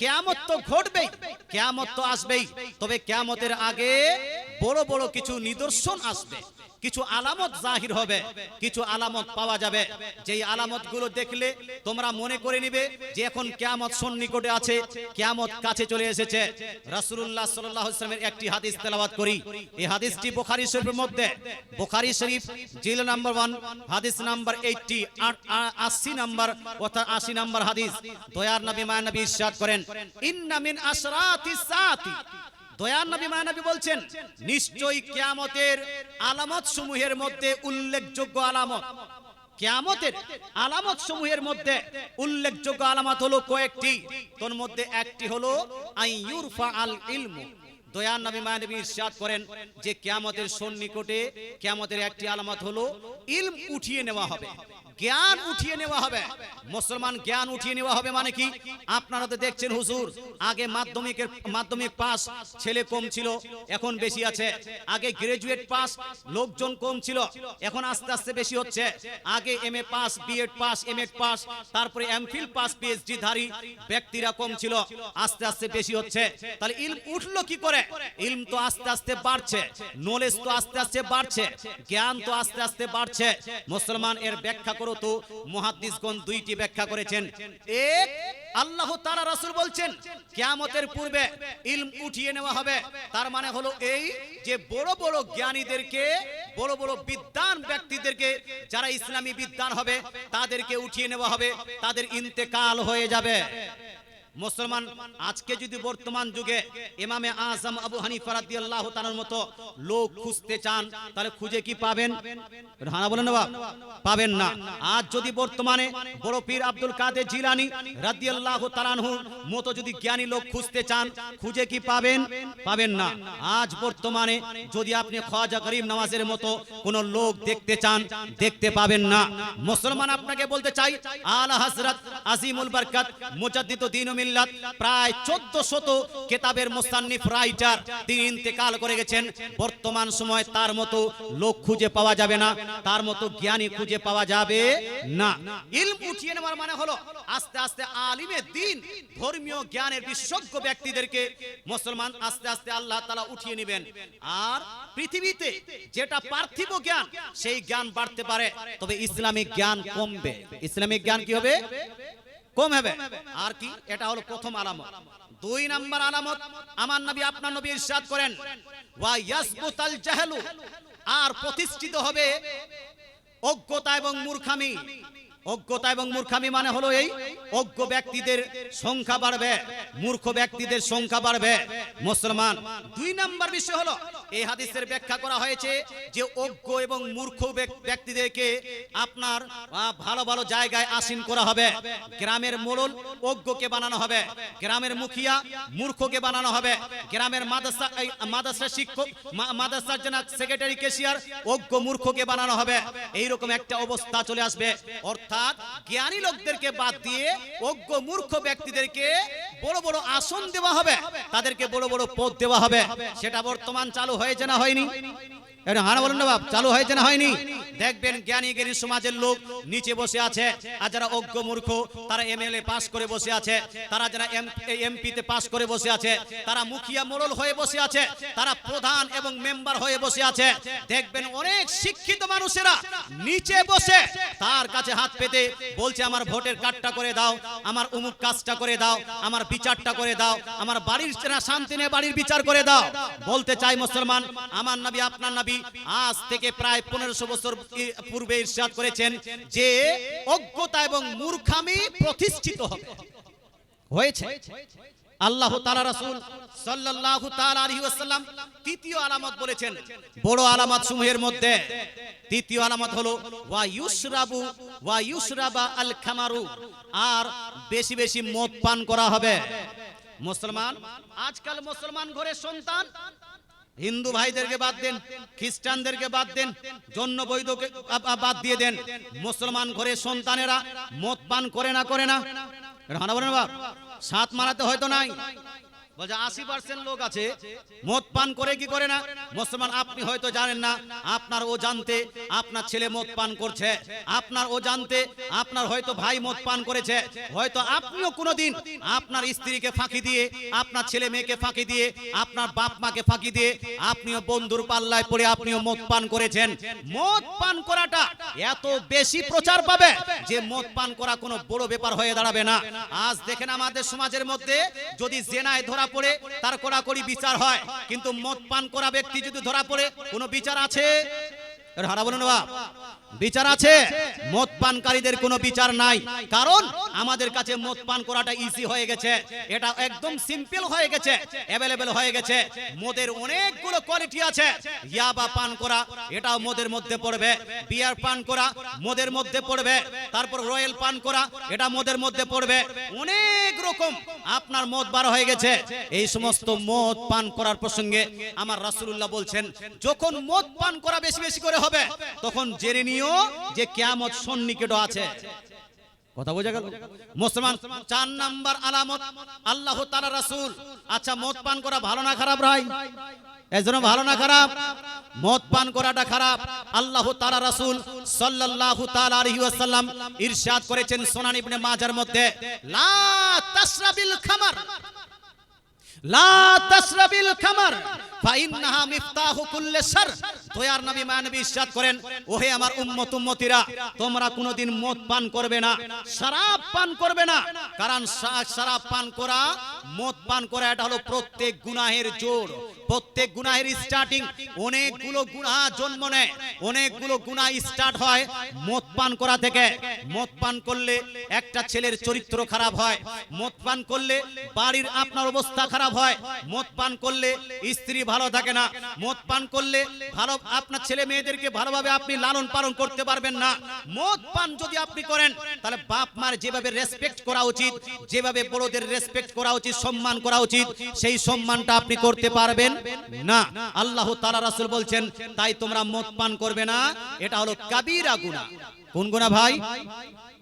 কেয়ামত তো ঘটবেই কেয়ামত তো আসবেই। তবে কেয়ামতের আগে বড় বড় কিছু নিদর্শন আসবে। কিছু আলামত জাহির হবে, কিছু আলামত পাওয়া যাবে। যেই আলামতগুলো দেখলে তোমরা মনে করে নিবে যে এখন কেয়ামত সন্নিকটে আছে, কেয়ামত কাছে চলে এসেছে। আলাইহি ওয়াসাল্লামের একটি হাদিস তেলাওয়াত করি। এই হাদিসটি বুখারী শরীফের মধ্যে। বুখারী শরীফ জিল নাম্বার 1 হাদিস নাম্বার 80 80 নাম্বার অর্থাৎ 80 নাম্বার হাদিস। দয়ার নবী মায়া নবী ইরশাদ করেন, ইন্না মিন আশরাতিস সাআতি দয়ার নবী মায়ানবী বলছেন, নিশ্চয়ই কিয়ামতের আলামত সমূহের মধ্যে উল্লেখযোগ্য আলামত। কিয়ামতের আলামত সমূহের মধ্যে উল্লেখযোগ্য আলামত হলো কয়েকটি। তোর মধ্যে একটি হলো আই ইউরফা আল ইলমু। দয়ার নবী মায়ানবী ইরশাদ করেন যে কিয়ামতের সন্নিকটে কিয়ামতের একটি আলামত হলো, ইলম উঠিয়ে নেওয়া হবে। জ্ঞান উঠিয়ে নেওয়া হবে। মুসলমান জ্ঞান উঠিয়ে নেওয়া হবে মানে কি? আপনারা তো দেখছেন হুজুর, আগে মাধ্যমিকের মাধ্যমিক পাস, ছেলে কম ছিল, এখন বেশি আছে। আগে গ্রাজুয়েট পাস, লোকজন কম ছিল, এখন আস্তে আস্তে বেশি হচ্ছে। আগে M A pass B Ed pass M Ed pass, তারপরে এমফিল পাস পিএইচডি ধারী ব্যক্তিরা কম ছিল, আস্তে আস্তে বেশি হচ্ছে। তাহলে ইলম উঠল কি করে? ইলম তো আস্তে আস্তে বাড়ছে নলেজ তো আস্তে আস্তে বাড়ছে, জ্ঞান তো আস্তে আস্তে বাড়ছে। মুসলমান এর ব্যাখ্যা করো তো মুহাদ্দিসগণ দুইটি ব্যাখ্যা করেছেন। এক, আল্লাহ তারা রাসুল বলছেন কেমতের পূর্বে ইলম উঠিয়ে নেওয়া হবে। তার মানে হলো এই যে বড় বড় জ্ঞানীদেরকে, বড় বড় বিদ্যান ব্যক্তিদেরকে যারা ইসলামী বিদ্যান হবে, তাদেরকে উঠিয়ে নেওয়া হবে, তাদের ইন্তেকাল হয়ে যাবে। মুসলমান, আজকে যদি বর্তমান যুগে ইমামে আজম আবু হানিফা রাদিয়াল্লাহু তাআলার মতো লোক খুঁজতে চান, তাহলে খুঁজে কি পাবেন? হানা বলেন না পাবেন না। আজ যদি বর্তমানে বড় পীর আব্দুল কাদের জিলানী রাদিয়াল্লাহু তাআলাহু মতো যদি জ্ঞানী লোক খুঁজতে চান, খুঁজে কি পাবেন? পাবেন না। আজ বর্তমানে যদি আপনি খাজা গরিব নওয়াজের মতো কোন লোক দেখতে চান, দেখতে পাবেন না। মুসলমান আপনাকে বলতে চাই, আলা হযরত আজিমুল বরকত, মুজাদ্দিদ দ্বীন মিল্লাত প্রায় 1400 কিতাবের মুসান্নিফ রাইটার তিনি ইন্তেকাল করে গেছেন। বর্তমান সময় তার মতো লোক খুঁজে পাওয়া যাবে না, তার মতো জ্ঞানী খুঁজে পাওয়া যাবে না। ইলম উঠিয়ে নেওয়ার মানে হলো আস্তে আস্তে আলিমে দিন ধর্মীয় জ্ঞানের বিশেষজ্ঞ ব্যক্তিদেরকে মুসলমান আস্তে আস্তে আল্লাহ তাআলা উঠিয়ে নেবেন। আর পৃথিবীতে যেটা পার্থিব জ্ঞান, সেই জ্ঞান বাড়তে পারে, তবে ইসলামিক জ্ঞান কমবে। ইসলামিক জ্ঞান কি হবে? কম হবে। আর কি? এটা হলো প্রথম আলামত। দুই নাম্বার আলামত, আমার নবী আপনার নবী ইরশাদ করেন, ওয়া ইয়াসবুতাল জাহলু আর প্রতিষ্ঠিত হবে অজ্ঞতা এবং মূর্খামি। অজ্ঞতা এবং মূর্খামি মানে হলো এই অজ্ঞ ব্যক্তিদের সংখ্যা বাড়বে, মূর্খ ব্যক্তিদের সংখ্যা বাড়বে। মুসলমান, দুই নাম্বার বিষয় হলো, এই হাদিসের ব্যাখ্যা করা হয়েছে যে অজ্ঞ এবং মূর্খ ব্যক্তিদেরকে আপনার ভালো ভালো জায়গায় আসীন করা হবে। গ্রামের মোড়ল অজ্ঞকে বানানো হবে, গ্রামের মুখিয়া মূর্খকে বানানো হবে। গ্রামের মাদ্রাসা মাদ্রাসা শিক্ষক মাদ্রাসার জন্য সেক্রেটারি কেশিয়ার অজ্ঞ মূর্খকে বানানো হবে। এইরকম একটা অবস্থা চলে আসবে। অর্থাৎ জ্ঞানী লোকদেরকে বাদ দিয়ে অজ্ঞ মূর্খ ব্যক্তিদেরকে বড় বড় আসন দেওয়া হবে। তাদেরকে বড় বড় পদ দেওয়া হবে। সেটা বর্তমান চালু হয়েছে না হয়নি? চালু হয়েছে না হয়নি? দেখবেন জ্ঞানী জ্ঞানী সমাজের লোক নিচে বসে আছে, আর যারা অজ্ঞ মূর্খ, তারা পাস করে বসে আছে, তারা যারা এমপি তে পাস করে বসে আছে, তারা মুখিয়া মোড়ল হয়ে বসে আছে, তারা প্রধান এবং মেম্বার হয়ে বসে আছে। দেখবেন অনেক শিক্ষিত মানুষেরা নিচে বসে তার কাছে হাত পেতে বলছে, আমার ভোটের কার্ডটা করে দাও, আমার অমুক কাজটা করে দাও, আমার বিচারটা করে দাও, আমার বাড়ির শান্তি নিয়ে বাড়ির বিচার করে দাও। বলতে চাই মুসলমান, আমার নবী, আপনার নবী আজ থেকে প্রায় পনেরোশো বছর পূর্বে ইরশাদ করেছেন যে অজ্ঞতা এবং মূর্খামি প্রতিষ্ঠিত হবে। হয়েছে। আল্লাহ তালা রাসুল সাল্লাল্লাহু তালাম তৃতীয় আলামত বলেছেন। বড় আলামত সমূহের মধ্যে তৃতীয় আলামত হলো, ওয়া ইউসরাবু ওয়া ইউসরাবা আল খামারু। আর বেশি বেশি মদ পান করা হবে। মুসলমান, আজকাল মুসলমান ঘরে সন্তান হিন্দু ভাইদেরকে বাদ দেন, খ্রিস্টানদেরকে বাদ দেন, জন্য বৈধকে বাদ দিয়ে দেন। মুসলমান ঘরে সন্তানেরা মদ পান করে না করে না। হানা বাপ? সাত মারাতে হয়তো নাই। বলছে, আশি পার্সেন্ট আপনার স্ত্রীকে ফাঁকি দিয়ে, আপনার ছেলে মেয়েকে ফাঁকি দিয়ে, আপনার বাপ মাকে ফাঁকি দিয়ে, আপনিও বন্ধুর পাল্লায় পড়ে আপনিও মদ পান করেছেন। মদ পান করাটা এত বেশি প্রচার পাবে যে মদ পান করা কোনো বড় ব্যাপার হয়ে দাঁড়াবে না। আজ দেখেন আমাদের সমাজের মধ্যে যদি জেনায় ধরা পড়ে তার কড়াকড়ি বিচার হয়। কিন্তু মদ পান করা ব্যক্তি যদি ধরা পড়ে, কোনো বিচার আছে? হারা বলে বাপ বিচার আছে। মদ পানকারীদের কোনো বিচার নাই। কারণ আমাদের কাছে মদ পান করাটা ইজি হয়ে গেছে। এটা একদম সিম্পল হয়ে গেছে। অ্যাভেলেবেল হয়ে গেছে। মদের অনেকগুলো কোয়ালিটি আছে। ইয়াবা পান করা, এটাও মদের মধ্যে পড়বে। বিয়ার পান করা, মদের মধ্যে পড়বে। তারপর রয়্যাল পান করা, এটা মদের মধ্যে পড়বে। অনেক রকম আপনার মদ বার হয়ে গেছে। এই সমস্ত মদ পান করার প্রসঙ্গে আমার রাসূলুল্লাহ বলছেন, যখন মদ পান করা বেশি বেশি করে হবে, তখন জেনে নিও যে কিয়ামত সন্নিকট আছে। কথা বোঝা গেল? মুসলমান, চার নাম্বার আলামত, আল্লাহ তাআলা রাসূল। আচ্ছা মদ পান করা ভালো না খারাপ ভাই? এই ভালো না খারাপ? মদ পান করাটা খারাপ। আল্লাহ তাআলা রাসূল সাল্লাল্লাহু তাআলা আলাইহি ওয়াসাল্লাম ইরশাদ করেছেন সুনান ইবনে মাজার মধ্যে। লা তাশরাবিল খামার। লা তাশরাবিল খামার। নবী মানবী করেন, ওহে আমার তোমরা কোনোদিন মদ পান করবে না পান করবে না। কারণ শরাব পান করা, মদ পান করা, এটা হলো প্রত্যেক গুনাহের জোর। প্রত্যেক গুনাহের স্টার্টিং অনেকগুলো গুনাহ জন্ম নেয়, অনেকগুলো গুনাহ স্টার্ট হয় মদ পান করা থেকে। মদ পান করলে একটা ছেলের চরিত্র খারাপ হয়, মদ পান করলে বাড়ির আপনার অবস্থা খারাপ হয়, মদ পান করলে স্ত্রী ভালো থাকে না, মদ পান করলে ভালো, আপনার ছেলে মেয়েদেরকে ভালোভাবে আপনি লালন পালন করতে পারবেন না। মদ পান যদি আপনি করেন, তাহলে বাপ মার যেভাবে রেসপেক্ট করা উচিত, যেভাবে বড়দের রেসপেক্ট করা উচিত, সম্মান করা উচিত, সেই সম্মানটা আপনি করতে পারবেন। না। আল্লাহ রাসূল বলছেন, তাই তোমরা পান করবে না। এটা হলো কাবীরা গুনাহ। কোন গুনাহ ভাই?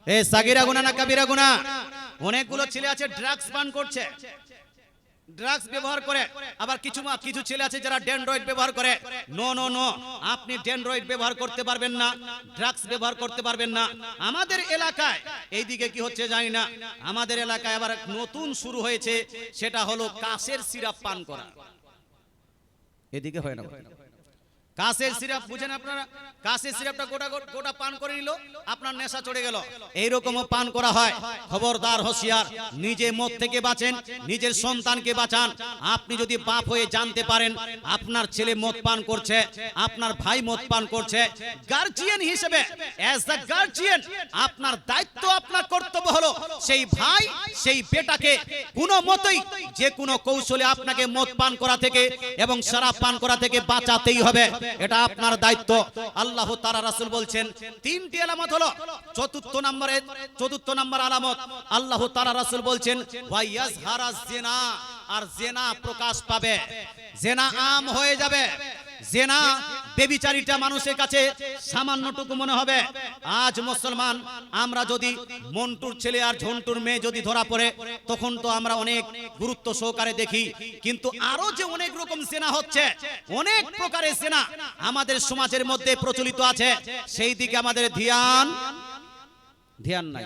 এ, সাগিরা গুনাহ না কাবীরা গুনাহ? অনেকগুলো ছেলে আছে ড্রাগস পান করছে। ড্রাগস ব্যবহার করে। আবার কিছু কিছু ছেলে আছে যারা ডেন্ড্রয়েড ব্যবহার করে। নো নো নো আপনি ডেন্ড্রয়েড ব্যবহার করতে পারবেন না। ড্রাগস ব্যবহার করতে পারবেন না। আমাদের এলাকায়, এইদিকে কি হচ্ছে জানি না। আমাদের এলাকায় আবার নতুন শুরু হয়েছে। সেটা হলো কাশের সিরাপ পান করা। এদিকে হয় না কাশের সিরাপ, বুঝেন আপনারা? কাশের সিরাপটা গোটা গোটা- পান করে নিল, আপনার নেশা চড়ে গেল। এইরকমও পান করা হয়। খবরদার হোশিয়ার, নিজে মদ থেকে বাঁচেন, নিজের সন্তানকে বাঁচান। আপনি যদি বাপ হয়ে জানতে পারেন, আপনার ছেলে মদ পান করছে, আপনার ভাই মদ পান করছে গার্জিয়ান হিসেবে অ্যাজ দ্য গার্জিয়ান আপনার দায়িত্ব, আপনার কর্তব্য হলো সেই ভাই, সেই বেটাকে কোনো মতেই যে কোনো কৌশলে আপনাকে মদ পান করা থেকে এবং শরাব পান করা থেকে বাঁচাতেই হবে। এটা আপনার দায়িত্ব। আল্লাহ তারা রাসুল বলছেন, তিনটি আলামত হলো, চতুর্থ নম্বরে, চতুর্থ নম্বর আলামত। আল্লাহ তারা রাসুল বলছেন ওয়াইয়াজহারা জিনা। আর জেনা প্রকাশ পাবে। জেনা আম হয়ে যাবে। জেনা বেবিচারিটা মানুষের কাছে সামান্যটুকু মনে হবে। আজ মুসলমান, আমরা যদি মন্টুর ছেলে আর ঝন্টুর মেয়ে যদি ধরা পড়ে, তখন তো আমরা অনেক গুরুত্ব সহকারে দেখি। কিন্তু আরও যে অনেক রকম সেনা হচ্ছে, অনেক প্রকারের সেনা আমাদের সমাজের মধ্যে প্রচলিত আছে। সেই দিকে আমাদের ধ্যান ধ্যান নাই।